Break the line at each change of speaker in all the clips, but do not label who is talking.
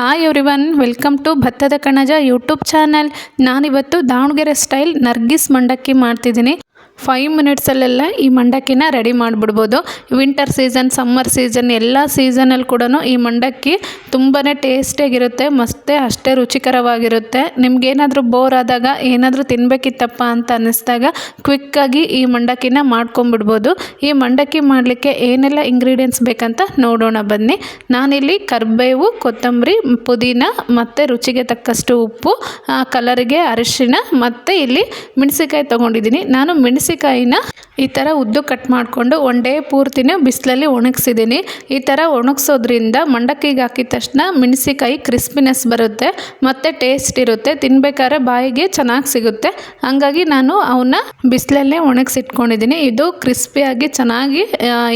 Hi everyone welcome to ಭತ್ತದ ಕಣಜ YouTube channel ನಾನಿವತ್ತು ದಾವಣಗೆರೆ ಸ್ಟೈಲ್ ನರ್ಗಿಸ್ ಮಂಡಕ್ಕಿ ಮಾಡ್ತಿದ್ದೀನಿ. ಫೈವ್ ಮಿನಿಟ್ಸಲ್ಲೆಲ್ಲ ಈ ಮಂಡಕ್ಕಿನ ರೆಡಿ ಮಾಡಿಬಿಡ್ಬೋದು. ವಿಂಟರ್ ಸೀಸನ್ ಸಮ್ಮರ್ ಸೀಸನ್ ಎಲ್ಲ ಸೀಸನಲ್ಲಿ ಕೂಡ ಈ ಮಂಡಕ್ಕಿ ತುಂಬಾ ಟೇಸ್ಟಿಯಾಗಿರುತ್ತೆ ಮತ್ತೆ ಅಷ್ಟೇ ರುಚಿಕರವಾಗಿರುತ್ತೆ. ನಿಮ್ಗೇನಾದರೂ ಬೋರ್ ಆದಾಗ, ಏನಾದರೂ ತಿನ್ನಬೇಕಿತ್ತಪ್ಪ ಅಂತ ಅನ್ನಿಸ್ದಾಗ ಕ್ವಿಕ್ಕಾಗಿ ಈ ಮಂಡಕ್ಕಿನ ಮಾಡ್ಕೊಂಬಿಡ್ಬೋದು. ಈ ಮಂಡಕ್ಕಿ ಮಾಡಲಿಕ್ಕೆ ಏನೆಲ್ಲ ಇಂಗ್ರೀಡಿಯೆಂಟ್ಸ್ ಬೇಕಂತ ನೋಡೋಣ ಬನ್ನಿ. ನಾನಿಲ್ಲಿ ಕರಿಬೇವು, ಕೊತ್ತಂಬರಿ, ಪುದೀನ ಮತ್ತು ರುಚಿಗೆ ತಕ್ಕಷ್ಟು ಉಪ್ಪು ಕಲರಿಗೆ ಅರಿಶಿನ ಮತ್ತು ಇಲ್ಲಿ ಮೆಣಸಿಕಾಯಿ ತೊಗೊಂಡಿದ್ದೀನಿ. ನಾನು ಮೆಣಸಿಕಾಯಿನ ಈ ಥರ ಉದ್ದು ಕಟ್ ಮಾಡಿಕೊಂಡು ಒನ್ ಡೇ ಪೂರ್ತಿನೇ ಬಿಸಿಲಲ್ಲಿ ಒಣಗಿಸಿದ್ದೀನಿ. ಈ ಥರ ಒಣಗಿಸೋದ್ರಿಂದ ಮಂಡಕ್ಕಿಗೆ ಹಾಕಿದ ತಕ್ಷಣ ಮೆಣಸಿಕಾಯಿ ಕ್ರಿಸ್ಪಿನೆಸ್ ಬರುತ್ತೆ, ಮತ್ತು ಟೇಸ್ಟ್ ಇರುತ್ತೆ, ತಿನ್ಬೇಕಾದ್ರೆ ಬಾಯಿಗೆ ಚೆನ್ನಾಗಿ ಸಿಗುತ್ತೆ. ಹಾಗಾಗಿ ನಾನು ಅವನ್ನ ಬಿಸಿಲಲ್ಲೇ ಒಣಗಿಸಿಟ್ಕೊಂಡಿದ್ದೀನಿ. ಇದು ಕ್ರಿಸ್ಪಿಯಾಗಿ ಚೆನ್ನಾಗಿ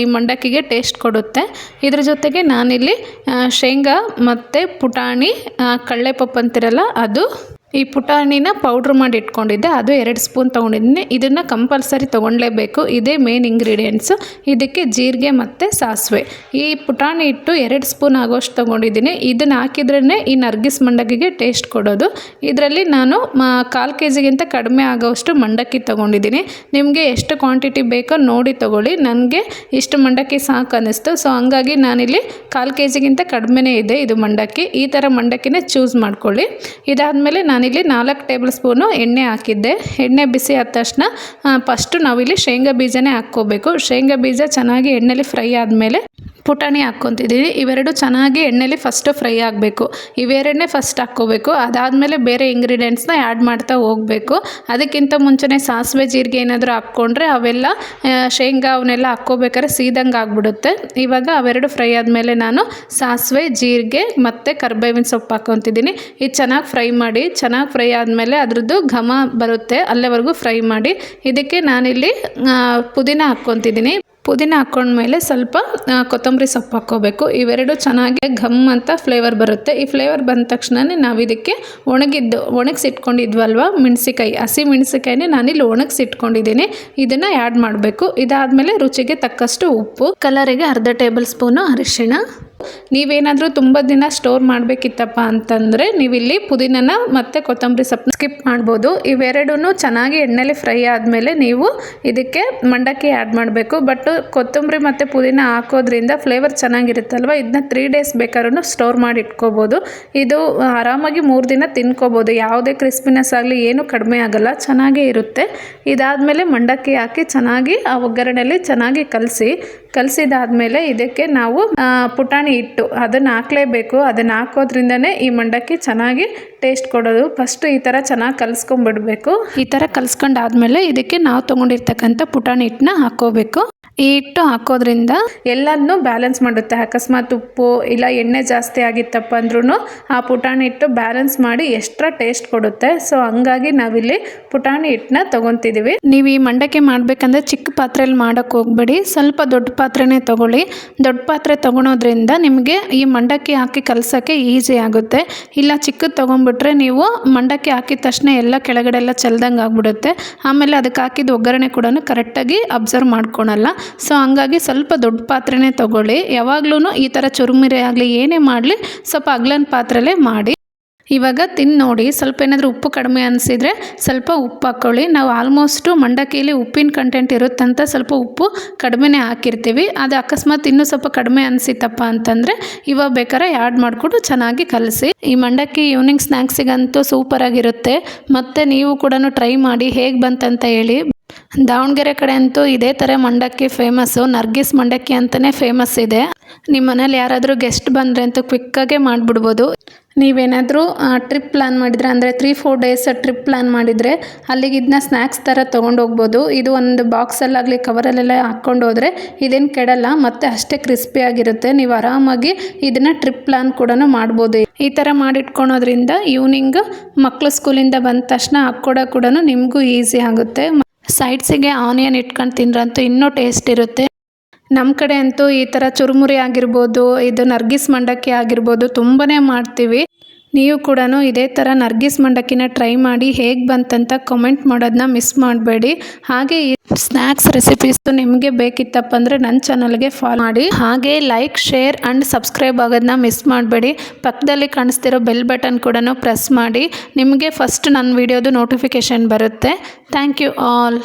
ಈ ಮಂಡಕ್ಕಿಗೆ ಟೇಸ್ಟ್ ಕೊಡುತ್ತೆ. ಇದ್ರ ಜೊತೆಗೆ ನಾನಿಲ್ಲಿ ಶೇಂಗಾ ಮತ್ತು ಪುಟಾಣಿ ಕಳ್ಳೆಪಪ್ಪ ಅಂತಿರಲ್ಲ ಅದು ಈ ಪುಟಾಣಿನ ಪೌಡ್ರ್ ಮಾಡಿ ಇಟ್ಕೊಂಡಿದ್ದೆ. ಅದು ಎರಡು ಸ್ಪೂನ್ ತೊಗೊಂಡಿದ್ದೀನಿ ಇದನ್ನು ಕಂಪಲ್ಸರಿ ತೊಗೊಳ್ಲೇಬೇಕು ಇದೇ ಮೇನ್ ಇಂಗ್ರೀಡಿಯೆಂಟ್ಸು ಇದಕ್ಕೆ ಜೀರಿಗೆ ಮತ್ತು ಸಾಸಿವೆ. ಈ ಪುಟಾಣಿ ಹಿಟ್ಟು ಎರಡು ಸ್ಪೂನ್ ಆಗೋಷ್ಟು ತೊಗೊಂಡಿದ್ದೀನಿ. ಇದನ್ನು ಹಾಕಿದ್ರೇ ಈ ನರ್ಗಿಸ್ ಮಂಡಕ್ಕಿಗೆ ಟೇಸ್ಟ್ ಕೊಡೋದು. ಇದರಲ್ಲಿ ನಾನು ಕಾಲು ಕೆ ಜಿಗಿಂತ ಕಡಿಮೆ ಆಗೋಷ್ಟು ಮಂಡಕ್ಕಿ ತೊಗೊಂಡಿದ್ದೀನಿ. ನಿಮಗೆ ಎಷ್ಟು ಕ್ವಾಂಟಿಟಿ ಬೇಕೋ ನೋಡಿ ತೊಗೊಳ್ಳಿ. ನನಗೆ ಇಷ್ಟು ಮಂಡಕ್ಕಿ ಸಾಕು ಅನ್ನಿಸ್ತು. ಸೊ ಹಂಗಾಗಿ ನಾನಿಲ್ಲಿ ಕಾಲು ಕೆ ಜಿಗಿಂತ ಕಡಿಮೆನೇ ಇದೆ ಇದು ಮಂಡಕ್ಕಿ. ಈ ಥರ ಮಂಡಕ್ಕಿನೇ ಚೂಸ್ ಮಾಡ್ಕೊಳ್ಳಿ. ಇದಾದಮೇಲೆ ನಾನಿಲ್ಲಿ ನಾಲ್ಕು ಟೇಬಲ್ ಸ್ಪೂನು ಎಣ್ಣೆ ಹಾಕಿದ್ದೆ. ಎಣ್ಣೆ ಬಿಸಿ ಆದ ತಕ್ಷಣ ಫಸ್ಟು ನಾವಿಲ್ಲಿ ಶೇಂಗಾ ಬೀಜನೇ ಹಾಕ್ಕೋಬೇಕು. ಶೇಂಗಾ ಬೀಜ ಚೆನ್ನಾಗಿ ಎಣ್ಣೆಲಿ ಫ್ರೈ ಆದಮೇಲೆ ಪುಟಾಣಿ ಹಾಕ್ಕೊತಿದ್ದೀನಿ ಇವೆರಡು ಚೆನ್ನಾಗಿ ಎಣ್ಣೆಲಿ ಫಸ್ಟು ಫ್ರೈ ಆಗಬೇಕು. ಇವೆರಡನ್ನೇ ಫಸ್ಟ್ ಹಾಕ್ಕೋಬೇಕು. ಅದಾದಮೇಲೆ ಬೇರೆ ಇಂಗ್ರೀಡಿಯೆಂಟ್ಸ್ನ ಆ್ಯಡ್ ಮಾಡ್ತಾ ಹೋಗಬೇಕು. ಅದಕ್ಕಿಂತ ಮುಂಚೆನೇ ಸಾಸಿವೆ, ಜೀರಿಗೆ ಏನಾದರೂ ಹಾಕ್ಕೊಂಡ್ರೆ ಅವೆಲ್ಲ ಶೇಂಗಾ ಅವನ್ನೆಲ್ಲ ಹಾಕ್ಕೋಬೇಕಾದ್ರೆ ಸೀದಂಗೆ ಆಗಿಬಿಡುತ್ತೆ. ಇವಾಗ ಅವೆರಡು ಫ್ರೈ ಆದಮೇಲೆ ನಾನು ಸಾಸಿವೆ, ಜೀರಿಗೆ ಮತ್ತು ಕರ್ಬೇವಿನ ಸೊಪ್ಪು ಹಾಕ್ಕೊತಿದ್ದೀನಿ. ಇದು ಚೆನ್ನಾಗಿ ಫ್ರೈ ಮಾಡಿ, ಚೆನ್ನಾಗಿ ಫ್ರೈ ಆದಮೇಲೆ ಅದರದ್ದು ಘಮ ಬರುತ್ತೆ, ಅಲ್ಲೇವರೆಗೂ ಫ್ರೈ ಮಾಡಿ. ಇದಕ್ಕೆ ನಾನಿಲ್ಲಿ ಪುದೀನ ಹಾಕ್ಕೊತಿದ್ದೀನಿ. ಪುದೀನ ಹಾಕ್ಕೊಂಡ್ಮೇಲೆ ಸ್ವಲ್ಪ ಕೊತ್ತಂಬರಿ ಸೊಪ್ಪು ಹಾಕ್ಕೋಬೇಕು. ಇವೆರಡು ಚೆನ್ನಾಗಿ ಘಮ್ ಅಂತ ಫ್ಲೇವರ್ ಬರುತ್ತೆ. ಈ ಫ್ಲೇವರ್ ಬಂದ ತಕ್ಷಣನೇ ನಾವು ಇದಕ್ಕೆ ಒಣಗಿದ್ದು, ಒಣಗಿಸಿಟ್ಕೊಂಡಿದ್ವಲ್ವ ಮೆಣಸಿಕಾಯಿ ಹಸಿ ಮೆಣಸಿಕಾಯಿನೇ ನಾನಿಲ್ಲಿ ಒಣಗಿಸಿಟ್ಕೊಂಡಿದ್ದೀನಿ. ಇದನ್ನು ಆ್ಯಡ್ ಮಾಡಬೇಕು. ಇದಾದಮೇಲೆ ರುಚಿಗೆ ತಕ್ಕಷ್ಟು ಉಪ್ಪು ಕಲರಿಗೆ ಅರ್ಧ ಟೇಬಲ್ ಸ್ಪೂನು ಅರಿಶಿಣ. ನೀವೇನಾದರೂ ತುಂಬ ದಿನ ಸ್ಟೋರ್ ಮಾಡಬೇಕಿತ್ತಪ್ಪ ಅಂತಂದರೆ ನೀವಿಲ್ಲಿ ಪುದೀನನ ಮತ್ತು ಕೊತ್ತಂಬರಿ ಸೊಪ್ಪು ಸ್ಕಿಪ್ ಮಾಡ್ಬೋದು. ಇವೆರಡೂ ಚೆನ್ನಾಗಿ ಎಣ್ಣೆಲಿ ಫ್ರೈ ಆದಮೇಲೆ ನೀವು ಇದಕ್ಕೆ ಮಂಡಕ್ಕಿ ಆ್ಯಡ್ ಮಾಡಬೇಕು. ಬಟ್ ಕೊತ್ತಂಬರಿ ಮತ್ತು ಪುದೀನ ಹಾಕೋದ್ರಿಂದ ಫ್ಲೇವರ್ ಚೆನ್ನಾಗಿರುತ್ತಲ್ವ? ಇದನ್ನ ತ್ರೀ ಡೇಸ್ ಬೇಕಾದ್ರೂ ಸ್ಟೋರ್ ಮಾಡಿ ಇಟ್ಕೋಬೋದು. ಇದು ಆರಾಮಾಗಿ ಮೂರು ದಿನ ತಿನ್ಕೋಬೋದು. ಯಾವುದೇ ಕ್ರಿಸ್ಪಿನೆಸ್ ಆಗಲಿ ಏನೂ ಕಡಿಮೆ ಆಗಲ್ಲ. ಚೆನ್ನಾಗೇ ಇರುತ್ತೆ. ಇದಾದಮೇಲೆ ಮಂಡಕ್ಕಿ ಹಾಕಿ ಚೆನ್ನಾಗಿ ಆ ಒಗ್ಗರಣೆಯಲ್ಲಿ ಚೆನ್ನಾಗಿ ಕಲಸಿ ಕಲಸಿದಾದ್ಮೇಲೆ ಇದಕ್ಕೆ ನಾವು ಆ, ಹಿಟ್ಟು. ಅದನ್ನು ಹಾಕಲೇಬೇಕು. ಅದನ್ನು ಹಾಕೋದ್ರಿಂದನೇ ಈ ಮಂಡಕ್ಕಿ ಚೆನ್ನಾಗಿ ಟೇಸ್ಟ್ ಕೊಡೋದು. ಫಸ್ಟು ಈ ಥರ ಚೆನ್ನಾಗಿ ಕಲಿಸ್ಕೊಂಬಿಡ್ಬೇಕು ಈ ಥರ ಕಲಿಸ್ಕೊಂಡಾದ್ಮೇಲೆ ಇದಕ್ಕೆ ನಾವು ತೊಗೊಂಡಿರ್ತಕ್ಕಂಥ ಪುಟಾಣಿ ಹಿಟ್ಟನ್ನ ಹಾಕ್ಕೋಬೇಕು ಈ ಹಿಟ್ಟು ಹಾಕೋದ್ರಿಂದ ಎಲ್ಲದನ್ನೂ ಬ್ಯಾಲೆನ್ಸ್ ಮಾಡುತ್ತೆ. ಅಕಸ್ಮಾತ್ ಉಪ್ಪು ಇಲ್ಲ ಎಣ್ಣೆ ಜಾಸ್ತಿ ಆಗಿತ್ತಪ್ಪ ಅಂದ್ರೂ ಆ ಪುಟಾಣಿ ಹಿಟ್ಟು ಬ್ಯಾಲೆನ್ಸ್ ಮಾಡಿ ಎಕ್ಸ್ಟ್ರಾ ಟೇಸ್ಟ್ ಕೊಡುತ್ತೆ. ಸೊ ಹಂಗಾಗಿ ನಾವಿಲ್ಲಿ ಪುಟಾಣಿ ಹಿಟ್ಟನ್ನ ತೊಗೊತಿದ್ದೀವಿ ನೀವು ಈ ಮಂಡಕ್ಕಿ ಮಾಡಬೇಕಂದ್ರೆ ಚಿಕ್ಕ ಪಾತ್ರೆಯಲ್ಲಿ ಮಾಡೋಕ್ಕೆ ಹೋಗ್ಬೇಡಿ. ಸ್ವಲ್ಪ ದೊಡ್ಡ ಪಾತ್ರೆನೇ ತೊಗೊಳ್ಳಿ. ದೊಡ್ಡ ಪಾತ್ರೆ ತೊಗೊಳೋದ್ರಿಂದ ನಿಮಗೆ ಈ ಮಂಡಕ್ಕಿ ಹಾಕಿ ಕಲಸೋಕ್ಕೆ ಈಸಿ ಆಗುತ್ತೆ. ಇಲ್ಲ ಚಿಕ್ಕದು ತೊಗೊಂಡ್ಬಿಟ್ರೆ ನೀವು ಮಂಡಕ್ಕಿ ಹಾಕಿದ ತಕ್ಷಣ ಎಲ್ಲ ಕೆಳಗಡೆ ಎಲ್ಲ ಚೆಲ್ದಂಗೆ ಆಗ್ಬಿಡುತ್ತೆ. ಆಮೇಲೆ ಅದಕ್ಕೆ ಹಾಕಿದ ಒಗ್ಗರಣೆ ಕೂಡ ಕರೆಕ್ಟಾಗಿ ಅಬ್ಸರ್ವ್ ಮಾಡ್ಕೊಳಲ್ಲ. ಸೊ ಹಂಗಾಗಿ ಸ್ವಲ್ಪ ದೊಡ್ಡ ಪಾತ್ರೆನೇ ತೊಗೊಳ್ಳಿ. ಯಾವಾಗ್ಲೂ ಈ ಥರ ಚುರುಮುರಿ ಆಗಲಿ, ಏನೇ ಮಾಡಲಿ, ಸ್ವಲ್ಪ ಅಗ್ಲನ್ ಪಾತ್ರೆಲೇ ಮಾಡಿ. ಇವಾಗ ತಿಂದು ನೋಡಿ, ಸ್ವಲ್ಪ ಏನಾದರೂ ಉಪ್ಪು ಕಡಿಮೆ ಅನಿಸಿದರೆ ಸ್ವಲ್ಪ ಉಪ್ಪು ಹಾಕ್ಕೊಳ್ಳಿ ನಾವು ಆಲ್ಮೋಸ್ಟು ಮಂಡಕ್ಕಿಯಲ್ಲಿ ಉಪ್ಪಿನ ಕಂಟೆಂಟ್ ಇರುತ್ತಂತ ಸ್ವಲ್ಪ ಉಪ್ಪು ಕಡಿಮೆನೇ ಹಾಕಿರ್ತೀವಿ. ಅದು ಅಕಸ್ಮಾತ್ ಇನ್ನೂ ಸ್ವಲ್ಪ ಕಡಿಮೆ ಅನಿಸಿತ್ತಪ್ಪ ಅಂತಂದರೆ ಇವಾಗ ಬೇಕಾದ್ರೆ ಆ್ಯಡ್ ಮಾಡಿಕೊಂಡು ಚೆನ್ನಾಗಿ ಕಲಸಿ. ಈ ಮಂಡಕ್ಕಿ ಈವ್ನಿಂಗ್ ಸ್ನ್ಯಾಕ್ಸಿಗಂತೂ ಸೂಪರಾಗಿರುತ್ತೆ ಮತ್ತು ನೀವು ಕೂಡ ಟ್ರೈ ಮಾಡಿ ಹೇಗೆ ಬಂತಂತ ಹೇಳಿ. ದಾವಣಗೆರೆ ಕಡೆ ಅಂತೂ ಇದೇ ಥರ ಮಂಡಕ್ಕಿ ಫೇಮಸ್ಸು ನರ್ಗಿಸ್ ಮಂಡಕ್ಕಿ ಅಂತಲೇ ಫೇಮಸ್ ಇದೆ. ನಿಮ್ಮ ಮನೇಲಿ ಯಾರಾದರೂ ಗೆಸ್ಟ್ ಬಂದರೆ ಅಂತೂ ಕ್ವಿಕ್ಕಾಗೆ ಮಾಡಿಬಿಡ್ಬೋದು. ನೀವೇನಾದರೂ ಟ್ರಿಪ್ ಪ್ಲ್ಯಾನ್ ಮಾಡಿದರೆ, ಅಂದರೆ three four days trip plan ಮಾಡಿದರೆ, ಅಲ್ಲಿಗೆ ಇದನ್ನ ಸ್ನ್ಯಾಕ್ಸ್ ಥರ ತೊಗೊಂಡು ಹೋಗ್ಬೋದು ಇದು ಒಂದು ಬಾಕ್ಸಲ್ಲಾಗಲಿ ಕವರಲ್ಲೆಲ್ಲ ಹಾಕ್ಕೊಂಡು ಹೋದರೆ ಇದೇನು ಕೆಡಲ್ಲ, ಮತ್ತು ಅಷ್ಟೇ ಕ್ರಿಸ್ಪಿಯಾಗಿರುತ್ತೆ ನೀವು ಆರಾಮಾಗಿ ಇದನ್ನು ಟ್ರಿಪ್ ಪ್ಲ್ಯಾನ್ ಕೂಡ ಮಾಡ್ಬೋದು. ಈ ಥರ ಮಾಡಿಟ್ಕೊಳೋದ್ರಿಂದ ಈವ್ನಿಂಗ್ ಮಕ್ಕಳು ಸ್ಕೂಲಿಂದ ಬಂದ ತಕ್ಷಣ ಹಾಕ್ಕೊಡೋ ಕೂಡ ನಿಮಗೂ ಈಸಿ ಆಗುತ್ತೆ. ಸೈಡ್ಸಿಗೆ ಆನಿಯನ್ ಇಟ್ಕೊಂಡು ತಿಂದ್ರಂತೂ ಇನ್ನೂ ಟೇಸ್ಟ್ ಇರುತ್ತೆ. ನಮ್ಮ ಕಡೆ ಅಂತೂ ಈ ಥರ ಚುರುಮುರಿ ಆಗಿರ್ಬೋದು, ಇದು ನರ್ಗಿಸ್ ಮಂಡಕ್ಕಿ ಆಗಿರ್ಬೋದು ತುಂಬನೇ ಮಾಡ್ತೀವಿ. ನೀವು ಕೂಡ ಇದೇ ಥರ ನರ್ಗಿಸ್ ಮಂಡಕ್ಕಿನ ಟ್ರೈ ಮಾಡಿ ಹೇಗೆ ಬಂತಂತ ಕಮೆಂಟ್ ಮಾಡೋದನ್ನ ಮಿಸ್ ಮಾಡಬೇಡಿ. ಹಾಗೆ ಈ ಸ್ನ್ಯಾಕ್ಸ್ ರೆಸಿಪೀಸು ನಿಮಗೆ ಬೇಕಿತ್ತಪ್ಪ ಅಂದರೆ ನನ್ನ ಚಾನಲ್ಗೆ ಫಾಲೋ ಮಾಡಿ. ಹಾಗೆ ಲೈಕ್ ಶೇರ್ ಆ್ಯಂಡ್ ಸಬ್ಸ್ಕ್ರೈಬ್ ಆಗೋದನ್ನ ಮಿಸ್ ಮಾಡಬೇಡಿ. ಪಕ್ಕದಲ್ಲಿ ಕಾಣಿಸ್ತಿರೋ ಬೆಲ್ ಬಟನ್ ಕೂಡ ಪ್ರೆಸ್ ಮಾಡಿ. ನಿಮಗೆ ಫಸ್ಟ್ ನನ್ನ ವಿಡಿಯೋದು ನೋಟಿಫಿಕೇಷನ್ ಬರುತ್ತೆ. Thank you all